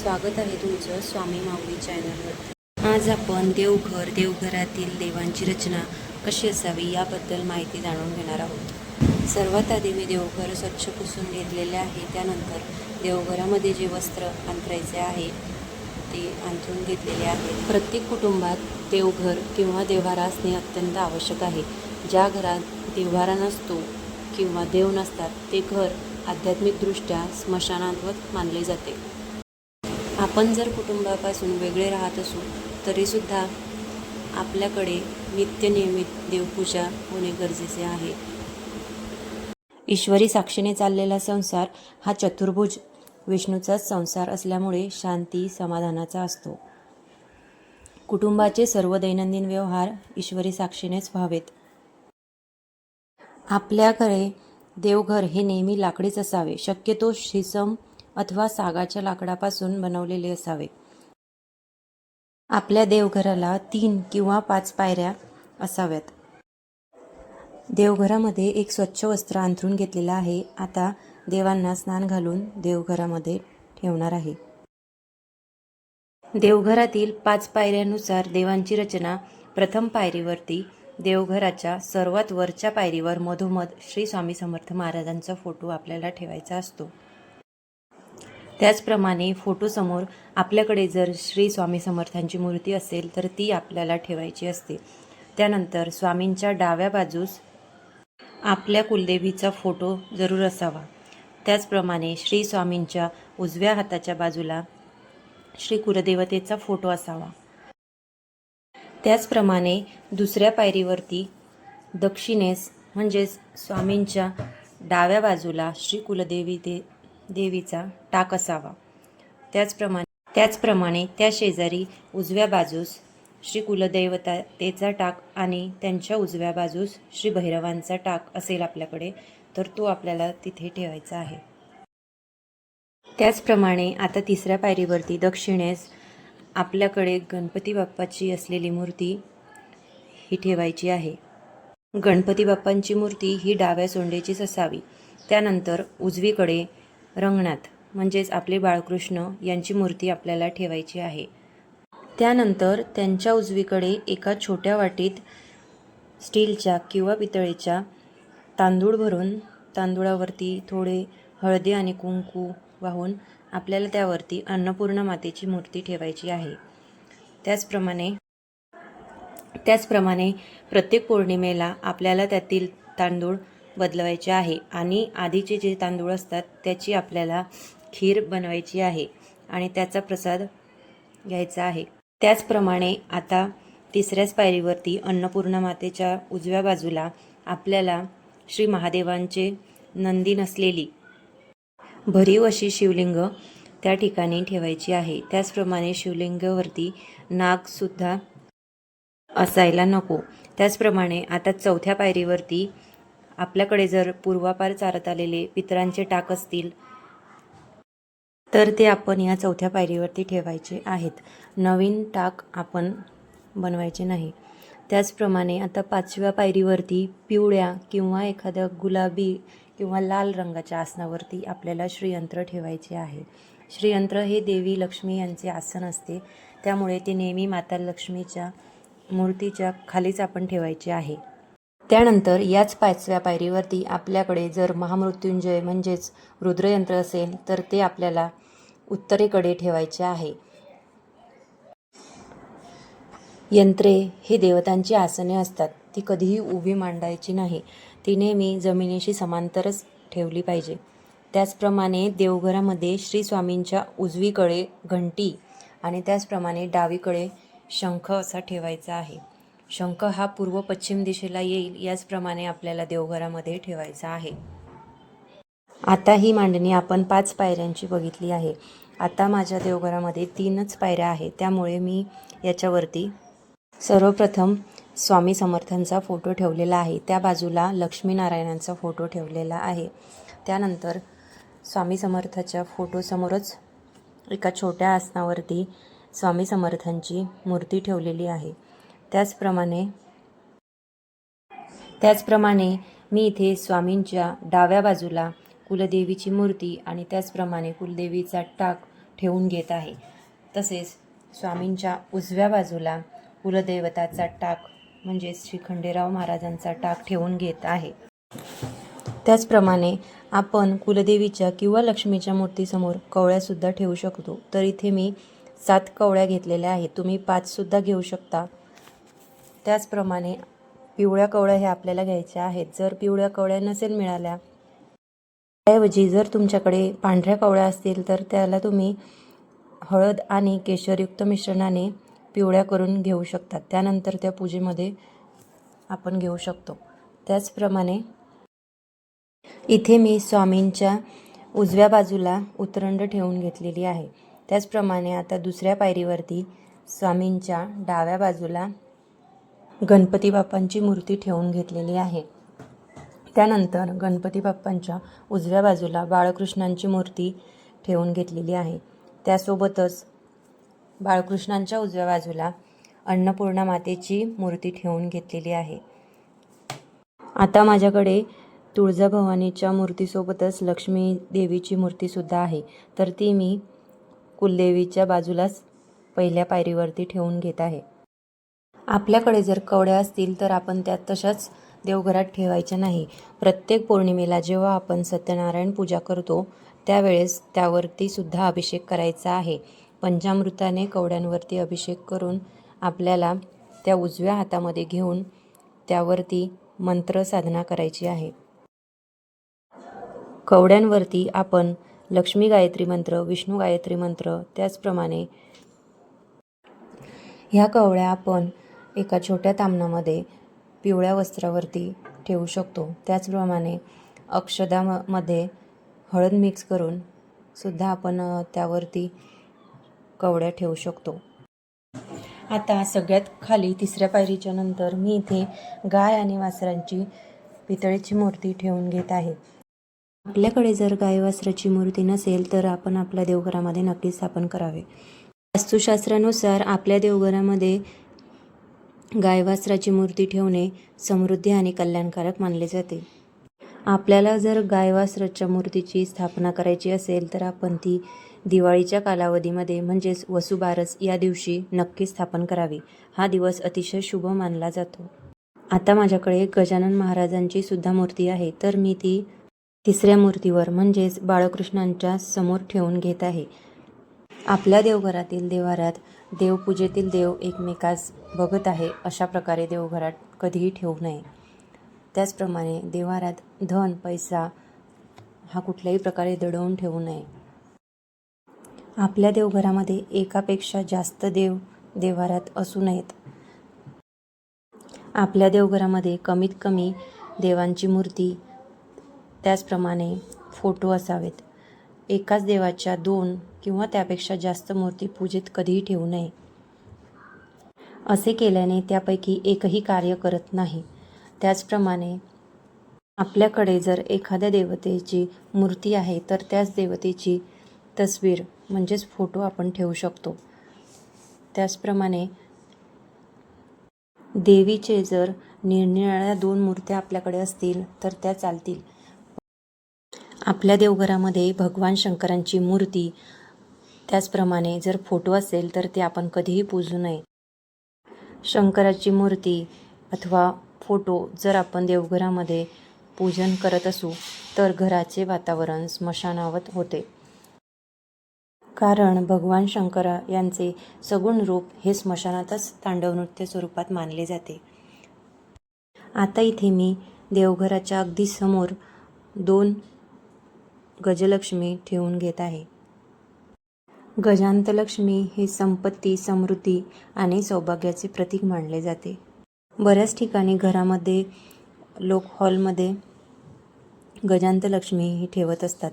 स्वागत आहे तुमचं स्वामी माऊली चॅनलवर. आज आपण देवघर देवघरातील देवांची रचना कशी असावी याबद्दल माहिती जाणून घेणार आहोत. सर्वात आधी मी देवघर स्वच्छ पुसून घेतलेले आहे. त्यानंतर देवघरामध्ये जे वस्त्र अंतरायचे आहे ते अंथरून घेतलेले आहे. प्रत्येक कुटुंबात देवघर किंवा देव्हारा असणे अत्यंत आवश्यक आहे. ज्या घरात देव्हारा नसतो किंवा देव नसतात ते घर आध्यात्मिकदृष्ट्या स्मशानांवर मानले जाते. आपण जर कुटुंबापासून वेगळे राहत असू तरीसुद्धा आपल्याकडे नित्यनियमित देवपूजा होणे गरजेचे आहे. ईश्वरी साक्षीने चाललेला संसार हा चतुर्भुज. विष्णूचाच संसार असल्यामुळे शांती समाधानाचा असतो. कुटुंबाचे सर्व दैनंदिन व्यवहार ईश्वरी साक्षीनेच व्हावेत. आपल्याकडे देवघर हे नेहमी लाकडीच असावे. शक्यतो शिसम अथवा सागाच्या लाकडापासून बनवलेले असावे. आपल्या देवघराला तीन किंवा पाच पायऱ्या असाव्यात. देवघरामध्ये एक स्वच्छ वस्त्र अंथरून घेतलेलं आहे. आता देवांना स्नान घालून देवघरामध्ये ठेवणार आहे. देवघरातील पाच पायऱ्यानुसार देवांची रचना प्रथम पायरीवरती देवघराच्या सर्वात वरच्या पायरीवर मधोमध श्री स्वामी समर्थ महाराजांचा फोटो आपल्याला ठेवायचा असतो. त्याचप्रमाणे फोटोसमोर आपल्याकडे जर श्री स्वामी समर्थांची मूर्ती असेल तर ती आपल्याला ठेवायची असते. त्यानंतर स्वामींच्या डाव्या बाजूस आपल्या कुलदेवीचा फोटो जरूर असावा. त्याचप्रमाणे श्री स्वामींच्या उजव्या हाताच्या बाजूला श्री कुलदेवतेचा फोटो असावा. त्याचप्रमाणे दुसऱ्या पायरीवरती दक्षिणेस म्हणजेच स्वामींच्या डाव्या बाजूला श्री कुलदेवी दे देवीचा टाक असावा. त्याचप्रमाणे त्याचप्रमाणे त्या शेजारी उजव्या बाजूस श्री कुलदैवतेचा टाक आणि त्यांच्या उजव्या बाजूस श्री भैरवांचा टाक असेल आपल्याकडे तर तो आपल्याला तिथे ठेवायचा आहे. त्याचप्रमाणे आता तिसऱ्या पायरीवरती दक्षिणेस आपल्याकडे गणपती बाप्पाची असलेली मूर्ती ही ठेवायची आहे. गणपती बाप्पांची मूर्ती ही डाव्या सोंडेचीच असावी. त्यानंतर उजवीकडे रंगनाथ म्हणजेच आपले बाळकृष्ण यांची मूर्ती आपल्याला ठेवायची आहे. त्यानंतर त्यांच्या उजवीकडे एका छोट्या वाटीत स्टीलच्या किंवा पितळेच्या तांदूळ भरून तांदूळावरती थोडे हळदी आणि कुंकू वाहून आपल्याला त्यावरती अन्नपूर्णा मातेची मूर्ती ठेवायची आहे. त्याचप्रमाणे त्याचप्रमाणे प्रत्येक पौर्णिमेला आपल्याला त्यातील तांदूळ बदलवायचे आहे आणि आधीचे जे तांदूळ असतात त्याची आपल्याला खीर बनवायची आहे आणि त्याचा प्रसाद घ्यायचा आहे. त्याचप्रमाणे आता तिसऱ्याच पायरीवरती अन्नपूर्णा मातेच्या उजव्या बाजूला आपल्याला श्री महादेवांचे नंदी नसलेली भरीव अशी शिवलिंग त्या ठिकाणी ठेवायची आहे. त्याचप्रमाणे शिवलिंगावरती नागसुद्धा असायला नको. त्याचप्रमाणे आता चौथ्या पायरीवरती आपल्याकडे जर पूर्वापार चालत आलेले पितरांचे टाक असतील तर ते आपण या चौथ्या पायरीवरती ठेवायचे आहेत. नवीन टाक आपण बनवायचे नाही. त्याचप्रमाणे आता पाचव्या पायरीवरती पिवळ्या किंवा एखाद्या गुलाबी किंवा लाल रंगाच्या आसनावरती आपल्याला श्रीयंत्र ठेवायचे आहे. श्रीयंत्र हे देवी लक्ष्मी यांचे आसन असते. त्यामुळे ते नेहमी माता लक्ष्मीच्या मूर्तीच्या खालीच आपण ठेवायचे आहे. त्यानंतर याच पाचव्या पायरीवरती आपल्याकडे जर महामृत्युंजय म्हणजेच रुद्रयंत्र असेल तर ते आपल्याला उत्तरेकडे ठेवायचे आहे. यंत्रे हे देवतांची आसने असतात. ती कधीही उभी मांडायची नाही. ती नेहमी जमिनीशी समांतरच ठेवली पाहिजे. त्याचप्रमाणे देवघरामध्ये श्री स्वामींच्या उजवीकडे घंटी आणि त्याचप्रमाणे डावीकडे शंख असा ठेवायचा आहे. शंख हा पूर्व पश्चिम दिशेला येईल याचप्रमाणे आपल्याला देवघरामध्ये ठेवायचा आहे. आता ही मांडणी आपण पाच पायऱ्यांची बघितली आहे. आता माझ्या देवघरामध्ये तीनच पायऱ्या आहेत त्यामुळे मी याच्यावरती सर्वप्रथम स्वामी समर्थांचा फोटो ठेवलेला आहे. त्या बाजूला लक्ष्मीनारायणांचा फोटो ठेवलेला आहे. त्यानंतर स्वामी समर्थाच्या फोटोसमोरच एका छोट्या आसनावरती स्वामी समर्थांची मूर्ती ठेवलेली आहे. त्याचप्रमाणे त्याचप्रमाणे मी इथे स्वामींच्या डाव्या बाजूला कुलदेवीची मूर्ती आणि त्याचप्रमाणे कुलदेवीचा टाक ठेवून घेत आहे. तसेच स्वामींच्या उजव्या बाजूला कुलदेवताचा टाक म्हणजेच श्री खंडेराव महाराजांचा टाक ठेवून घेत आहे. त्याचप्रमाणे आपण कुलदेवीच्या किंवा लक्ष्मीच्या मूर्तीसमोर कवळ्यासुद्धा ठेवू शकतो. तर इथे मी सात कवळ्या घेतलेल्या आहेत. तुम्ही पाचसुद्धा घेऊ शकता. त्याचप्रमाणे पिवळ्या कवळ्या ह्या आपल्याला घ्यायच्या आहेत. जर पिवळ्या कवळ्या नसेल मिळाल्या त्याऐवजी जर तुमच्याकडे पांढऱ्या कवळ्या असतील तर त्याला तुम्ही हळद आणि केशरयुक्त मिश्रणाने पिवळ्या करून घेऊ शकतात. त्यानंतर त्या पूजेमध्ये आपण घेऊ शकतो. त्याचप्रमाणे इथे मी स्वामींच्या उजव्या बाजूला उतरंड ठेवून घेतलेली आहे. त्याचप्रमाणे आता दुसऱ्या पायरीवरती स्वामींच्या डाव्या बाजूला गणपती बाप्पांची मूर्ती ठेवून घेतलेली आहे. त्यानंतर गणपती बाप्पांच्या उजव्या बाजूला बाळकृष्णांची मूर्ती ठेवून घेतलेली आहे. त्यासोबतच बाळकृष्णांच्या उजव्या बाजूला अन्नपूर्णा मातेची मूर्ती ठेवून घेतलेली आहे. आता माझ्याकडे तुळजाभवानीच्या मूर्तीसोबतच लक्ष्मी देवीची मूर्तीसुद्धा आहे. तर ती मी कुलदेवीच्या बाजूलाच पहिल्या पायरीवरती ठेवून घेत आहे. आपल्याकडे जर कवड्या असतील तर आपण त्यात तशाच देवघरात ठेवायच्या नाही. प्रत्येक पौर्णिमेला जेव्हा आपण सत्यनारायण पूजा करतो त्यावेळेस त्यावरती सुद्धा अभिषेक करायचा आहे. पंचामृताने कवड्यांवरती अभिषेक करून आपल्याला त्या उजव्या हातामध्ये घेऊन त्यावरती मंत्र साधना करायची आहे. कवड्यांवरती आपण लक्ष्मी गायत्री मंत्र विष्णू गायत्री मंत्र त्याचप्रमाणे ह्या कवड्या आपण एका छोट्या तामणामध्ये पिवळ्या वस्त्रावरती ठेवू शकतो. त्याचप्रमाणे अक्षदामध्ये हळद मिक्स करून सुद्धा आपण त्यावरती कवड्या ठेवू शकतो. आता सगळ्यात खाली तिसऱ्या पायरीच्या नंतर मी इथे गाय आणि वासरांची पितळेची मूर्ती ठेवून घेत आहे. आपल्याकडे जर गाय वासराची मूर्ती नसेल तर आपण आपल्या देवघरामध्ये नक्की स्थापन करावे. वास्तुशास्त्रानुसार आपल्या देवघरामध्ये गायवासराची मूर्ती ठेवणे समृद्धी आणि कल्याणकारक मानले जाते. आपल्याला जर गायवासराच्या मूर्तीची स्थापना करायची असेल तर आपण ती दिवाळीच्या कालावधीमध्ये म्हणजेच वसुबारस या दिवशी नक्की स्थापन करावी. हा दिवस अतिशय शुभ मानला जातो. आता माझ्याकडे गजानन महाराजांची सुद्धा मूर्ती आहे. तर मी ती तिसऱ्या मूर्तीवर म्हणजेच बाळकृष्णांच्या समोर ठेवून घेत आहे. आपल्या देवघरातील देवारात देवपूजेतील देव एकमेकास बघत आहे अशा प्रकारे देवघरात कधीही ठेवू नये. त्याचप्रमाणे देवारात धन पैसा हा कुठल्याही प्रकारे दडवून ठेवू नये. आपल्या देवघरामध्ये एकापेक्षा जास्त देव देवारात असू नयेत. आपल्या देवघरामध्ये कमीत कमी देवांची मूर्ती त्याचप्रमाणे फोटो असावेत. एकाच देवाच्या दोन किंवा त्यापेक्षा जास्त मूर्ती पूजेत कधीही ठेवू नये. असे केल्याने त्यापैकी एकही कार्य करत नाही. त्याचप्रमाणे आपल्याकडे जर एखाद्या देवतेची मूर्ती आहे तर त्याच देवतेची तस्वीर म्हणजेच फोटो आपण ठेवू शकतो. त्याचप्रमाणे देवीचे जर निरनिराळ्या दोन मूर्त्या आपल्याकडे असतील तर त्या चालतील. आपल्या देवघरामध्ये भगवान शंकरांची मूर्ती त्याचप्रमाणे जर फोटो असेल तर ते आपण कधीही पूजू नये. शंकराची मूर्ती अथवा फोटो जर आपण देवघरामध्ये पूजन करत असू तर घराचे वातावरण स्मशानावत होते. कारण भगवान शंकरा यांचे सगुण रूप हे स्मशानातच तांडव नृत्य स्वरूपात मानले जाते. आता इथे मी देवघराच्या अगदी समोर दोन गजलक्ष्मी ठेवून घेत आहे. गजांतलक्ष्मी हे संपत्ती समृद्धी आणि सौभाग्याचे प्रतीक मानले जाते. बऱ्याच ठिकाणी घरामध्ये लोक हॉलमध्ये गजांतलक्ष्मी ही ठेवत असतात.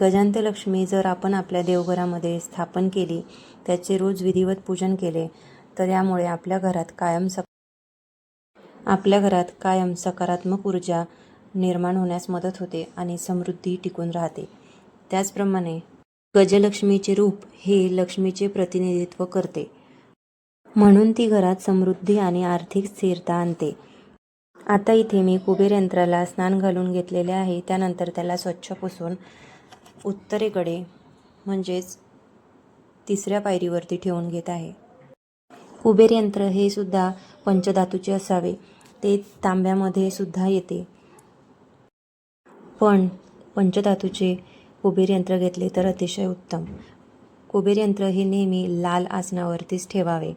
गजांतलक्ष्मी जर आपण आपल्या देवघरामध्ये स्थापन केली त्याचे रोज विधिवत पूजन केले तर यामुळे आपल्या घरात कायम सक आपल्या घरात कायम सकारात्मक ऊर्जा निर्माण होण्यास मदत होते आणि समृद्धी टिकून राहते. त्याचप्रमाणे गजलक्ष्मीचे रूप हे लक्ष्मीचे प्रतिनिधित्व करते. म्हणून ती घरात समृद्धी आणि आर्थिक स्थिरता आणते. आता इथे मी कुबेर यंत्राला स्नान घालून घेतलेले आहे. त्यानंतर त्याला स्वच्छ पुसून उत्तरेकडे म्हणजेच तिसऱ्या पायरीवरती ठेवून घेत आहे. कुबेर यंत्र हे सुद्धा पंचधातूचे असावे. ते तांब्यामध्ये सुद्धा येते. पण पंचधातूचे कुबेर यंत्र घेतले तर अतिशय उत्तम. कुबेर यंत्र हे नेहमी लाल आसनावरतीच ठेवावे.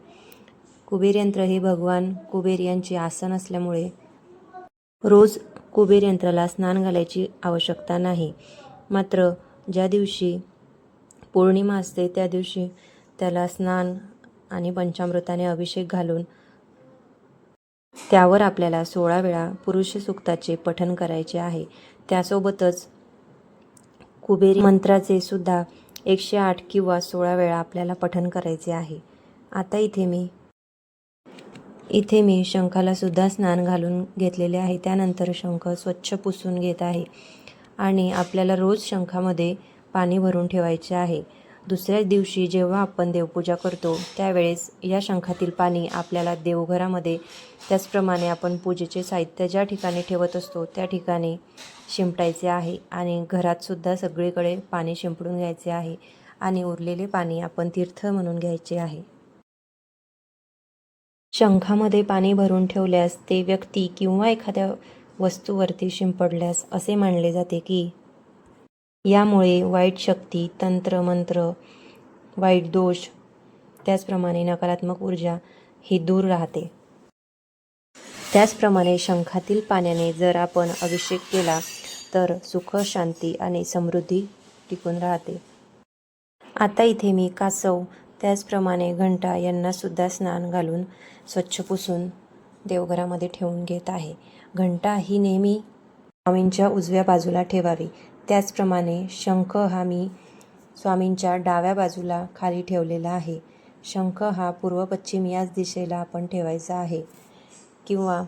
कुबेर यंत्र हे भगवान कुबेर यांचे आसन असल्यामुळे रोज कुबेर यंत्राला स्नान घालायची आवश्यकता नाही. मात्र ज्या दिवशी पौर्णिमा असते त्या दिवशी त्याला स्नान आणि पंचामृताने अभिषेक घालून त्यावर आपल्याला सोळा वेळा पुरुष सुक्ताचे पठण करायचे आहे. त्यासोबतच कुबेरी मंत्राचे सुद्धा एकशे आठ किंवा सोळा वेळा आपल्याला पठण करायचे आहे. आता इथे मी इथे मी शंखाला सुद्धा स्नान घालून घेतलेले आहे. त्यानंतर शंख स्वच्छ पुसून घेत आहे आणि आपल्याला रोज शंखामध्ये पाणी भरून ठेवायचे आहे. दुसऱ्याच दिवशी जेव्हा आपण देवपूजा करतो त्यावेळेस या शंखातील पाणी आपल्याला देवघरामध्ये त्याचप्रमाणे आपण पूजेचे साहित्य ज्या ठिकाणी ठेवत असतो त्या ठिकाणी शिंपटायचे आहे आणि घरातसुद्धा सगळीकडे पाणी शिंपडून घ्यायचे आहे आणि उरलेले पाणी आपण तीर्थ म्हणून घ्यायचे आहे. शंखामध्ये पाणी भरून ठेवल्यास ते व्यक्ती किंवा एखाद्या वस्तूवरती शिंपडल्यास असे मानले जाते की यामुळे वाईट शक्ती तंत्र मंत्र वाईट दोष त्याचप्रमाणे नकारात्मक ऊर्जा ही दूर राहते. त्याचप्रमाणे शंखातील पाण्याने जर आपण अभिषेक केला तर सुख शांती आणि समृद्धी टिकून राहते. आता इथे मी कासव त्याचप्रमाणे घंटा यांना सुद्धा स्नान घालून स्वच्छ पुसून देवघरामध्ये ठेवून घेत आहे. घंटा ही नेहमी स्वामींच्या उजव्या बाजूला ठेवावी. त्याचप्रमाणे शंख हा मी स्वामींच्या डाव्या बाजूला खाली ठेवलेला आहे. शंख हा पूर्व पश्चिम याच दिशेला आपण ठेवायचा आहे. किंवा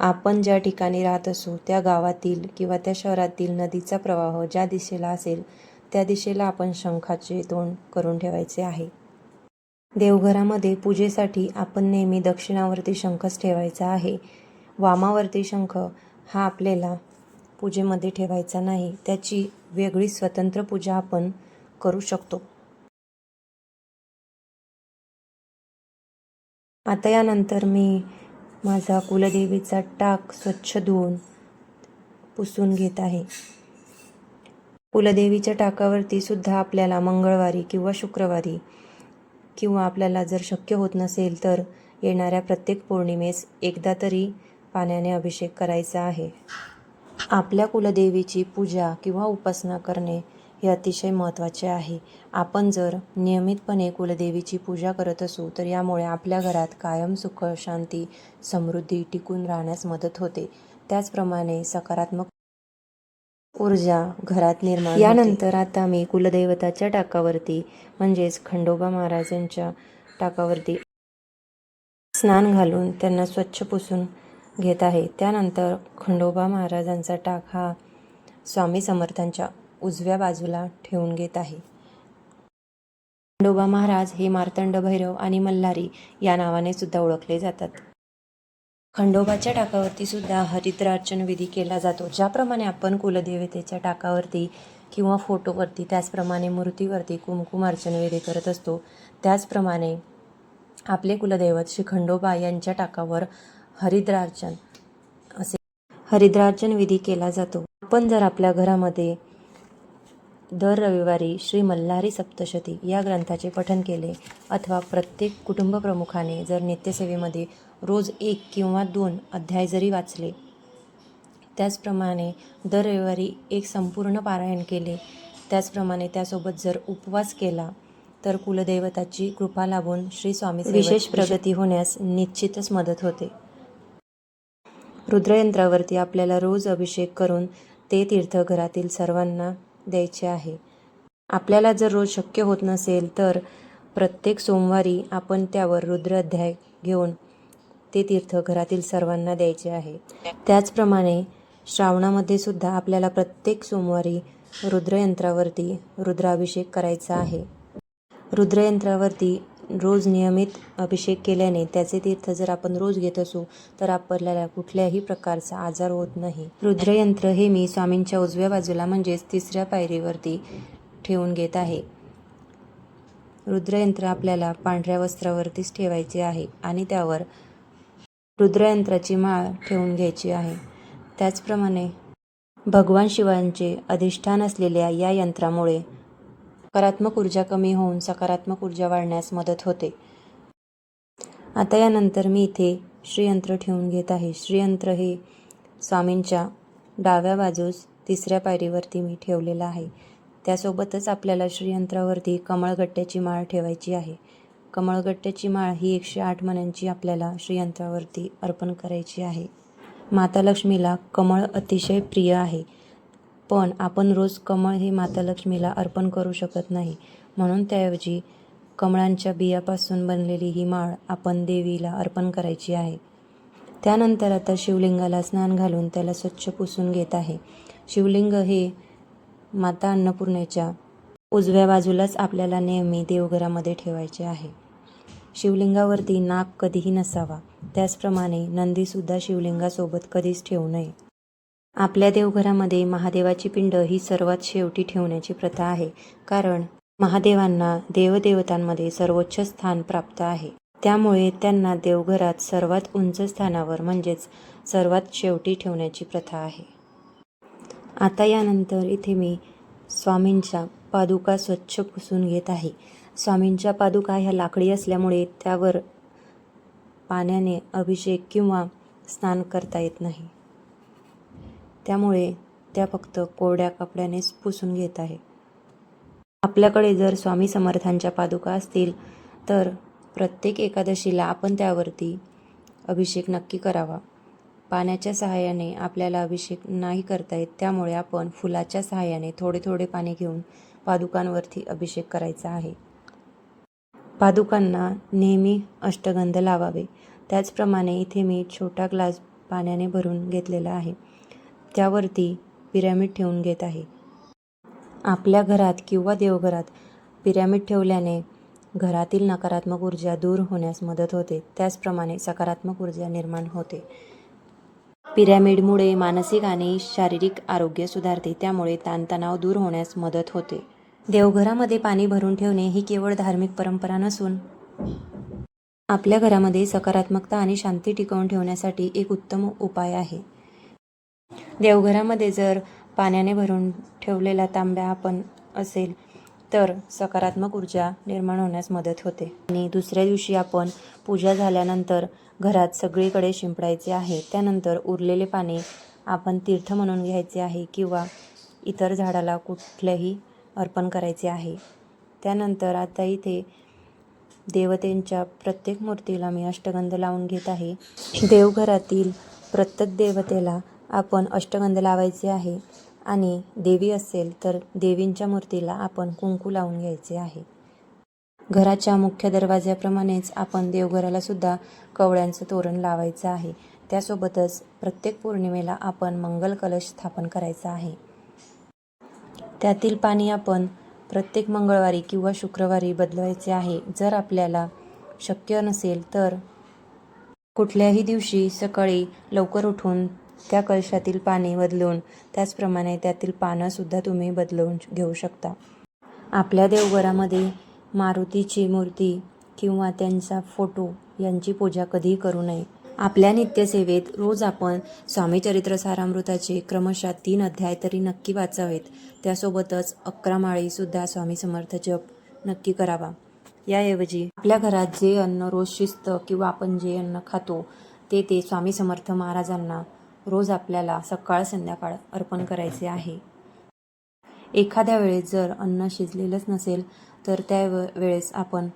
आपण ज्या ठिकाणी राहत असू त्या गावातील किंवा त्या शहरातील नदीचा प्रवाह ज्या दिशेला असेल त्या दिशेला आपण शंखाचे तोंड करून ठेवायचे आहे. देवघरामध्ये पूजेसाठी आपण नेहमी दक्षिणावरती शंखच ठेवायचा आहे. वामावरती शंख हा आपल्याला पूजेमध्ये ठेवायचा नाही त्याची वेगळी स्वतंत्र पूजा आपण करू शकतो. आता यानंतर मी माझा कुलदेवीचा टाक स्वच्छ धुवून पुसून घेत आहे. कुलदेवीच्या टाकावरती सुद्धा आपल्याला मंगळवारी किंवा शुक्रवारी किंवा आपल्याला जर शक्य होत नसेल तर येणाऱ्या प्रत्येक पौर्णिमेस एकदा तरी पाण्याने अभिषेक करायचा आहे. आपल्या कुलदेवीची पूजा किंवा उपासना करणे हे अतिशय महत्त्वाचे आहे. आपण जर नियमितपणे कुलदेवीची पूजा करत असू तर यामुळे आपल्या घरात कायम सुख शांती समृद्धी टिकून राहण्यास मदत होते. त्याचप्रमाणे सकारात्मक ऊर्जा घरात निर्माण यानंतर आता मी कुलदैवताच्या टाकावरती म्हणजेच खंडोबा महाराजांच्या टाकावरती स्नान घालून त्यांना स्वच्छ पुसून घेत आहे. त्यानंतर खंडोबा महाराजांचा टाक हा स्वामी समर्थांच्या उजव्या बाजूला ठेवून घेत आहे. खंडोबा महाराज हे मार्तंड भैरव आणि मल्हारी या नावाने सुद्धा ओळखले जातात. खंडोबाच्या टाकावरती सुद्धा हरिद्रार्चन विधी केला जातो ज्याप्रमाणे आपण कुलदेवतेच्या टाकावरती किंवा फोटोवरती त्याचप्रमाणे मूर्तीवरती कुमकुमार्चन विधी करत असतो. त्याचप्रमाणे आपले कुलदैवत श्री खंडोबा यांच्या टाकावर हरिद्रार्चन. असे हरिद्रार्चन विधी केला जातो. आपण जर आपल्या घरामध्ये दर रविवारी श्री मल्हारी सप्तशती या ग्रंथाचे पठण केले अथवा प्रत्येक कुटुंब प्रमुखाने जर नित्यसेवेमध्ये रोज एक किंवा दोन अध्याय जरी वाचले त्याचप्रमाणे दर रविवारी एक संपूर्ण पारायण केले त्याचप्रमाणे त्यासोबत जर उपवास केला तर कुलदैवताची कृपा लाभून श्री स्वामी विशेष प्रगती होण्यास निश्चितच मदत होते. रुद्रयंत्रावरती आपल्याला रोज अभिषेक करून ते तीर्थ घरातील सर्वांना द्यायचे आहे. आपल्याला जर रोज शक्य होत नसेल तर प्रत्येक सोमवारी आपण त्यावर रुद्र अध्याय घेऊन ते तीर्थ घरातील सर्वांना द्यायचे आहे. त्याचप्रमाणे श्रावणामध्ये सुद्धा आपल्याला प्रत्येक सोमवारी रुद्रयंत्रावरती रुद्राभिषेक करायचा आहे. रुद्रयंत्रावरती रोज नियमित अभिषेक केल्याने त्याचे तीर्थ जर आपण रोज घेत असू तर आपल्याला कुठल्याही प्रकारचा आजार होत नाही. रुद्रयंत्र हे मी स्वामींच्या उजव्या बाजूला म्हणजेच तिसऱ्या पायरीवरती ठेवून घेत आहे. रुद्रयंत्र आपल्याला पांढऱ्या वस्त्रावरतीच ठेवायचे आहे आणि त्यावर रुद्रयंत्राची माळ ठेवून घ्यायची आहे. त्याचप्रमाणे भगवान शिवांचे अधिष्ठान असलेल्या या यंत्रामुळे सकारात्मक ऊर्जा कमी होऊन सकारात्मक ऊर्जा वाढण्यास मदत होते. आता यानंतर मी इथे श्रीयंत्र ठेवून घेत आहे. श्रीयंत्र हे स्वामींच्या डाव्या बाजूस तिसऱ्या पायरीवरती मी ठेवलेलं आहे. त्यासोबतच आपल्याला श्रीयंत्रावरती कमळगट्ट्याची माळ ठेवायची आहे. कमळगट्ट्याची माळ ही एकशे आठ मण्यांची आपल्याला श्रीयंत्रावरती अर्पण करायची आहे. माता लक्ष्मीला कमळ अतिशय प्रिय आहे. पण आपण रोज कमळ हे माता लक्ष्मीला अर्पण करू शकत नाही. म्हणून त्याऐवजी कमळांच्या बियापासून बनलेली ही माळ आपण देवीला अर्पण करायची आहे. त्यानंतर आता शिवलिंगाला स्नान घालून त्याला स्वच्छ पुसून घेत आहे. शिवलिंग हे माता अन्नपूर्णेच्या उजव्या बाजूलाच आपल्याला नेहमी देवघरामध्ये ठेवायचे आहे. शिवलिंगावरती नाक कधीही नसावा. त्याचप्रमाणे नंदीसुद्धा शिवलिंगासोबत कधीच ठेवू नये. आपल्या देवघरामध्ये महादेवाची पिंड ही सर्वात शेवटी ठेवण्याची प्रथा आहे. कारण महादेवांना देवदेवतांमध्ये सर्वोच्च स्थान प्राप्त आहे. त्यामुळे त्यांना देवघरात सर्वात उंच स्थानावर म्हणजेच सर्वात शेवटी ठेवण्याची प्रथा आहे. आता यानंतर इथे मी स्वामींच्या पादुका स्वच्छ पुसून घेत आहे. स्वामींच्या पादुका ह्या लाकडी असल्यामुळे त्यावर पाण्याने अभिषेक किंवा स्नान करता येत नाही. त्यामुळे त्या फक्त कोरड्या कपड्यानेच पुसून घेत आहे. आपल्याकडे जर स्वामी समर्थांच्या पादुका असतील तर प्रत्येक एकादशीला आपण त्यावरती अभिषेक नक्की करावा. पाण्याच्या सहाय्याने आपल्याला अभिषेक नाही करता येत त्यामुळे आपण फुलाच्या सहाय्याने थोडे थोडे पाणी घेऊन पादुकांवरती अभिषेक करायचा आहे. पादुकांना नेहमी अष्टगंध लावावे. त्याचप्रमाणे इथे मी छोटा ग्लास पाण्याने भरून घेतलेला आहे. त्यावरती पिरॅमिड ठेवून घेत आहे. आपल्या घरात किंवा देवघरात पिरॅमिड ठेवल्याने घरातील नकारात्मक ऊर्जा दूर होण्यास मदत होते. त्याचप्रमाणे सकारात्मक ऊर्जा निर्माण होते. पिरॅमिडमुळे मानसिक आणि शारीरिक आरोग्य सुधारते. त्यामुळे ताणतणाव दूर होण्यास मदत होते. देवघरामध्ये पाणी भरून ठेवणे ही केवळ धार्मिक परंपरा नसून आपल्या घरामध्ये सकारात्मकता आणि शांती टिकवून ठेवण्यासाठी एक उत्तम उपाय आहे. देवघरामध्ये जर पाण्याने भरून ठेवलेला तांब्या आपण असेल तर सकारात्मक ऊर्जा निर्माण होण्यास मदत होते. आणि दुसऱ्या दिवशी आपण पूजा झाल्यानंतर घरात सगळीकडे शिंपडायचे आहे. त्यानंतर उरलेले पाणी आपण तीर्थ म्हणून घ्यायचे आहे किंवा इतर झाडाला कुठल्याही अर्पण करायचे आहे. त्यानंतर आता इथे देवतेंच्या प्रत्येक मूर्तीला मी अष्टगंध लावून घेत आहे. देवघरातील प्रत्येक देवतेला आपण अष्टगंध लावायचे आहे आणि देवी असेल तर देवींच्या मूर्तीला आपण कुंकू लावून घ्यायचे आहे. घराच्या मुख्य दरवाज्याप्रमाणेच आपण देवघराला सुद्धा तोरण लावायचं आहे. त्यासोबतच प्रत्येक पौर्णिमेला आपण मंगल कलश स्थापन करायचा आहे. त्यातील पाणी आपण प्रत्येक मंगळवारी किंवा शुक्रवारी बदलवायचे आहे. जर आपल्याला शक्य नसेल तर कुठल्याही दिवशी सकाळी लवकर उठून त्या कलशातील पाणी बदलून त्याचप्रमाणे त्यातील पानंसुद्धा तुम्ही बदलवून घेऊ शकता. आपल्या देवघरामध्ये मारुतीची मूर्ती किंवा त्यांचा फोटो यांची पूजा कधीही करू नये. आपल्या नित्यसेवेत रोज आपण स्वामीचरित्र सारामृताचे क्रमशः तीन अध्याय तरी नक्की वाचावेत. त्यासोबतच अकरा माळीसुद्धा स्वामी समर्थ जप नक्की करावा. याऐवजी आपल्या घरात जे अन्न रोज शिस्त किंवा आपण जे अन्न खातो ते ते स्वामी समर्थ महाराजांना रोज आपल्याला सकाळ संध्याकाळ अर्पण करायचे आहे. एखाद्या वेळेस जर अन्न शिजलेलंच नसेल तर त्या वेळेस आपण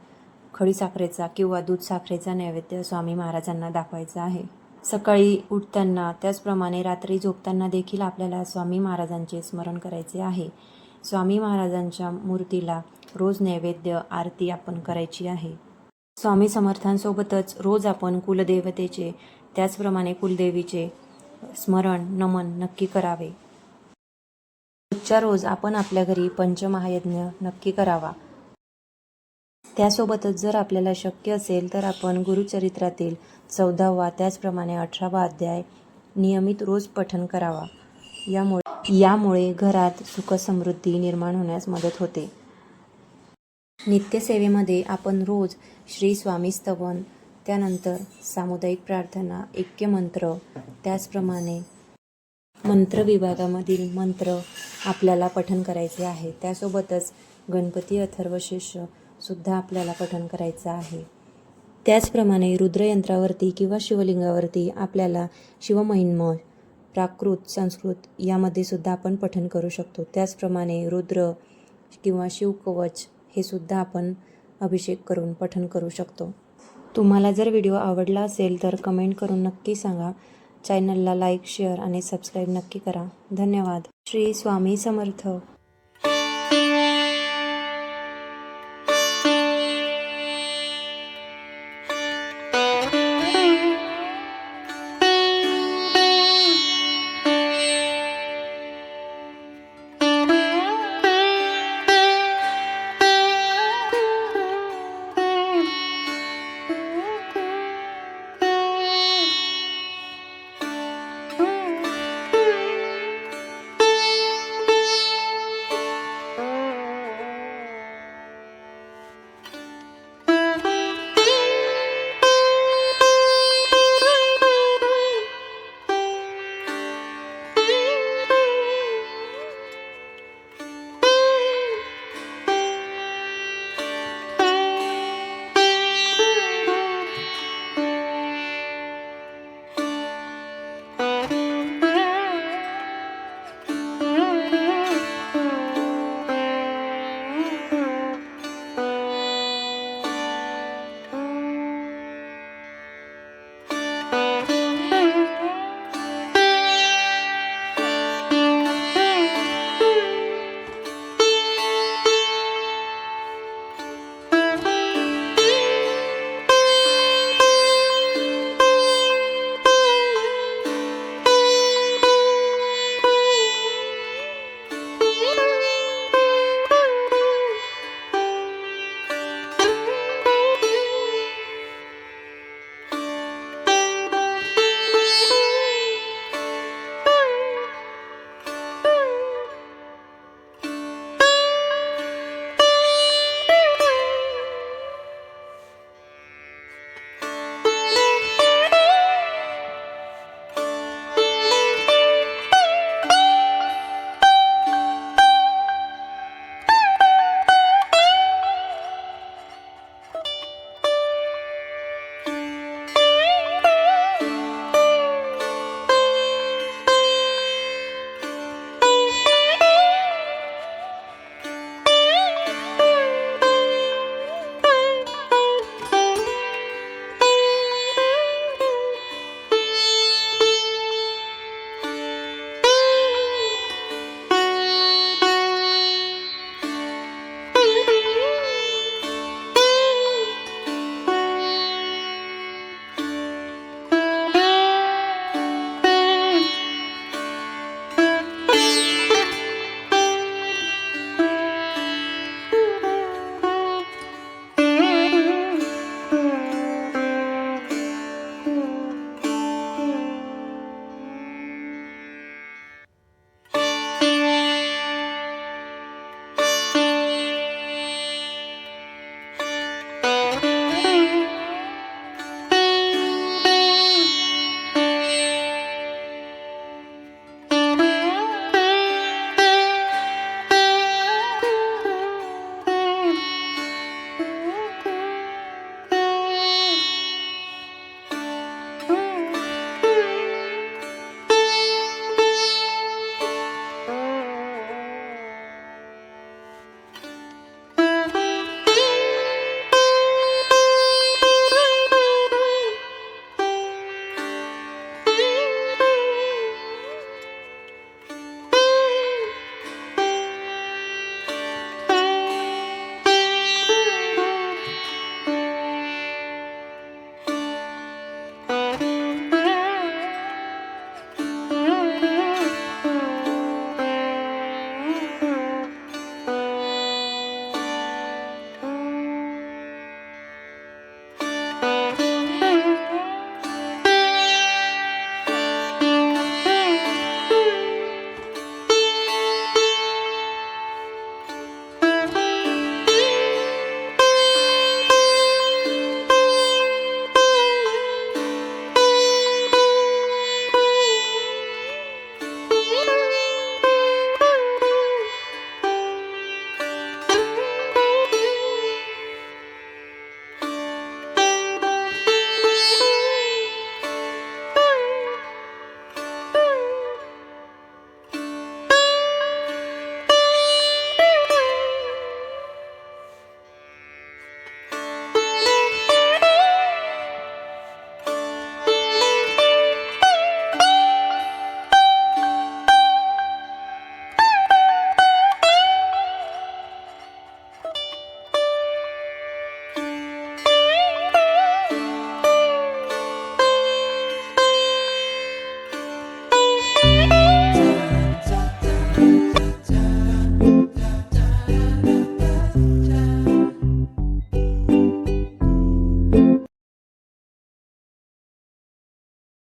खडीसाखरेचा किंवा दूध साखरेचा नैवेद्य स्वामी महाराजांना दाखवायचा आहे. सकाळी उठताना त्याचप्रमाणे रात्री झोपताना देखील आपल्याला स्वामी महाराजांचे स्मरण करायचे आहे. स्वामी महाराजांच्या मूर्तीला रोज नैवेद्य आरती आपण करायची आहे. स्वामी समर्थांसोबतच रोज आपण कुलदेवतेचे त्याचप्रमाणे कुलदेवीचे स्मरण नमन नक्की करावे. रोजच्या रोज आपण आपल्या घरी पंचमहायज्ञ नक्की करावा. त्यासोबतच जर आपल्याला शक्य असेल तर आपण गुरुचरित्रातील चौदावा त्याचप्रमाणे अठरावा अध्याय नियमित रोज पठन करावा. यामुळे यामुळे घरात सुखसमृद्धी निर्माण होण्यास मदत होते. नित्यसेवेमध्ये आपण रोज श्री स्वामी स्तवन त्यानंतर सामुदायिक प्रार्थना ऐक्य मंत्र त्याचप्रमाणे मंत्र विभागामधील मंत्र आपल्याला पठन करायचे आहे. त्यासोबतच गणपती अथर्वशीर्ष सुद्धा आपल्याला पठन करायचं आहे. त्याचप्रमाणे रुद्रयंत्रावरती किंवा शिवलिंगावरती आपल्याला शिवमहिन्म प्राकृत संस्कृत यामध्ये सुद्धा आपण पठन करू शकतो. त्याचप्रमाणे रुद्र किंवा शिवकवच हे सुद्धा आपण अभिषेक करून पठन करू शकतो. तुम्हाला जर व्हिडिओ आवडला असेल तर कमेंट करून नक्की सांगा. चॅनलला लाईक शेअर आणि सबस्क्राईब नक्की करा. धन्यवाद. श्री स्वामी समर्थ.